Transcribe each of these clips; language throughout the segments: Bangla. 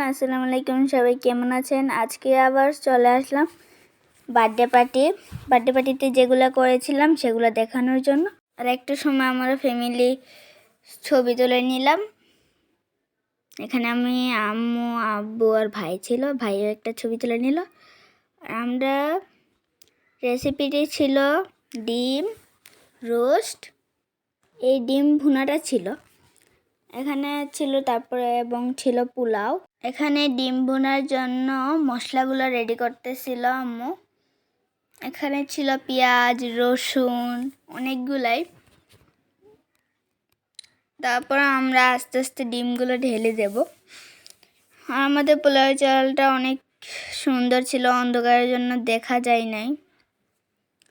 এভরিওয়ান, আসসালামু আলাইকুম। সবাই কেমন আছেন? আজকে আবার চলে আসলাম বার্থডে পার্টি বার্থডে পার্টিতে যেগুলো করেছিলাম সেগুলো দেখানোর জন্য। আর একটু সময় আমরা ফ্যামিলি ছবি তুলে নিলাম। এখানে আমি আম্মু, আব্বু আর ভাই ছিল। ভাইও একটা ছবি তুলে নিল। আর আমরা রেসিপিটি ছিল ডিম রোস্ট এই ডিম ভুনাটা ছিল। এখানে ছিল তারপরে এবং ছিল পোলাও। এখানে ডিম বোনার জন্য মশলাগুলো রেডি করতেছিল আম্মু। এখানে ছিল পেঁয়াজ, রসুন অনেকগুলাই। তারপর আমরা আস্তে আস্তে ডিমগুলো ঢেলে দেব। আর আমাদের পোলাও চালটা অনেক সুন্দর ছিল, অন্ধকারের জন্য দেখা যায় নাই।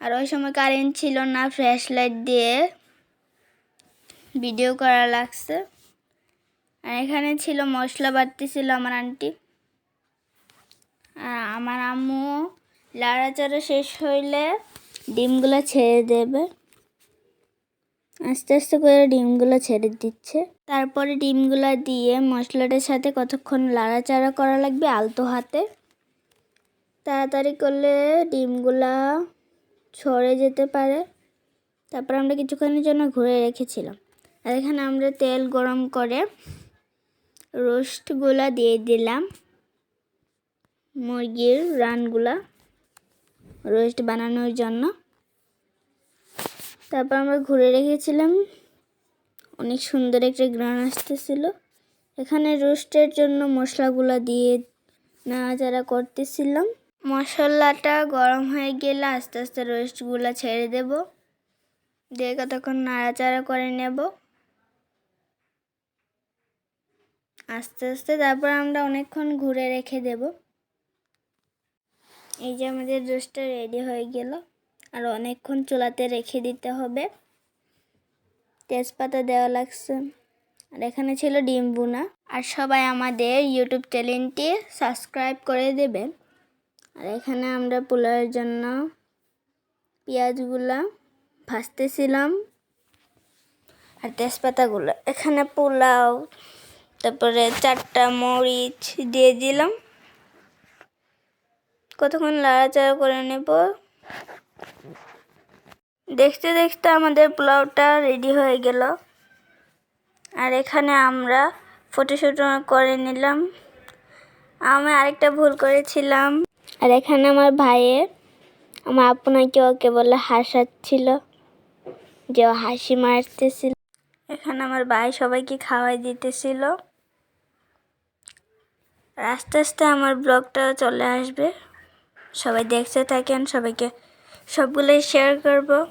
আর ওই সময় কারেন্ট ছিল না ফ্ল্যাশ লাইট দিয়ে ভিডিও করা লাগছে। আর এখানে ছিল মশলা বাড়তি ছিল আমার আন্টি। আর আমার আম্মু লাড়াচাড়া শেষ হইলে ডিমগুলো ছেড়ে দেবে। আস্তে আস্তে করে ডিমগুলো ছেড়ে দিচ্ছে। তারপরে ডিমগুলো দিয়ে মশলাটার সাথে কতক্ষণ লাড়াচাড়া করা লাগবে আলতো হাতে। তাড়াতাড়ি করলে ডিমগুলা ছড়ে যেতে পারে। তারপর আমরা কিছুক্ষণের জন্য ঘুরে রেখেছিলাম। আর এখানে আমরা তেল গরম করে রোস্টগুলা দিয়ে দিলাম। মুরগির রানগুলা রোস্ট বানানোর জন্য। তারপর আমরা ঘুরে রেখেছিলাম। অনেক সুন্দর একটা গ্রান আসতেছিল। এখানে রোস্টের জন্য মশলাগুলো দিয়ে নাড়াচাড়া করতেছিলাম। মশলাটা গরম হয়ে গেলে আস্তে আস্তে রোস্টগুলো ছেড়ে দেব। দিয়ে কতক্ষণ নাড়াচাড়া করে নেব। আস্তে আস্তে তারপর আমরা অনেকক্ষণ ঘুরে রেখে দেব। এই যে আমাদের রোস্টটা রেডি হয়ে গেল। আর অনেকক্ষণ চুলাতে রেখে দিতে হবে। তেজপাতা দেওয়া লাগছে। আর এখানে ছিল ডিম বুনা আর সবাই আমাদের ইউটিউব চ্যানেলটি সাবস্ক্রাইব করে দেবেন। আর এখানে আমরা পোলাওয়ের জন্য পেঁয়াজগুলা ভাজতেছিলাম। আর তেজপাতাগুলো। এখানে পোলাও তারপরে চারটা মরিচ দিয়ে দিলাম। কতক্ষণ লাড়াচাড়া করে নেব। দেখতে দেখতে আমাদের পোলাওটা রেডি হয়ে গেল। আর এখানে আমরা ফটোশ্যুট করে নিলাম। আমি আরেকটা ভুল করেছিলাম। আর এখানে আমার ভাইয়ে আমার আপনাকে ওকে বলে হাসাচ্ছিল যে হাসি মারতেছিল। এখানে আমার ভাই সবাইকে খাওয়াই দিতেছিল। আর আস্তে আস্তে আমার ব্লগটা চলে আসবে। সবাই দেখতে থাকেন, সবাইকে সবগুলোই শেয়ার করব।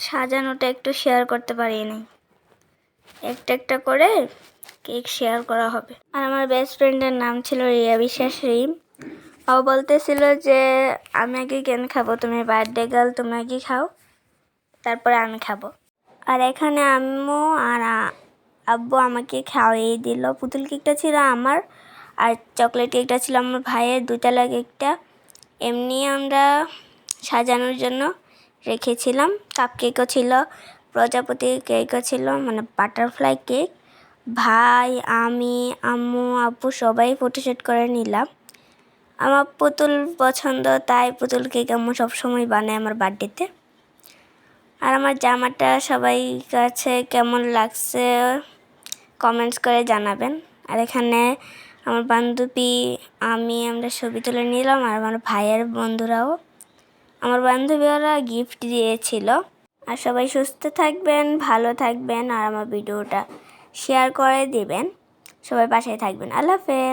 সাজানোটা একটু শেয়ার করতে পারিনি একটা একটা করে কেক শেয়ার করা হবে। আর আমার বেস্ট ফ্রেন্ডের নাম ছিল রিয়া বিশ্বাস রিম। ও বলতেছিল যে, আমি আগে কেন খাব? তুমি বার্থডে গার্ল তুমি আগে খাও। তারপরে আমি খাব। আর এখানে আম্মু আর আব্বু আমাকে খাওয়াই দিল। পুতুল কেকটা ছিল আমার আর চকলেট কেকটা ছিল আমার ভাইয়ের। দুতলা কেকটা এমনি আমরা সাজানোর জন্য রেখেছিলাম। কাপ কেকও ছিল, প্রজাপতি কেকও ছিল মানে বাটারফ্লাই কেক। ভাই, আমি, আম্মু, আব্বু সবাই ফটোশ্যুট করে নিলাম। আমার পুতুল পছন্দ, তাই পুতুল কেক আম্মু সবসময় বানায় আমার বার্থডেতে। আর আমার জামাটা সবাই কাছে কেমন লাগছে? কমেন্টস করে জানাবেন। আর এখানে আমার বান্ধবী, আমি, আমরা ছবি তুলে নিলাম আর আমার ভাইয়ের বন্ধুরাও। আমার বান্ধবীরা গিফট দিয়েছিল। আর সবাই সুস্থ থাকবেন, ভালো থাকবেন আর আমার ভিডিওটা শেয়ার করে দেবেন। সবাই পাশে থাকবেন। আল্লাহ হাফেজ।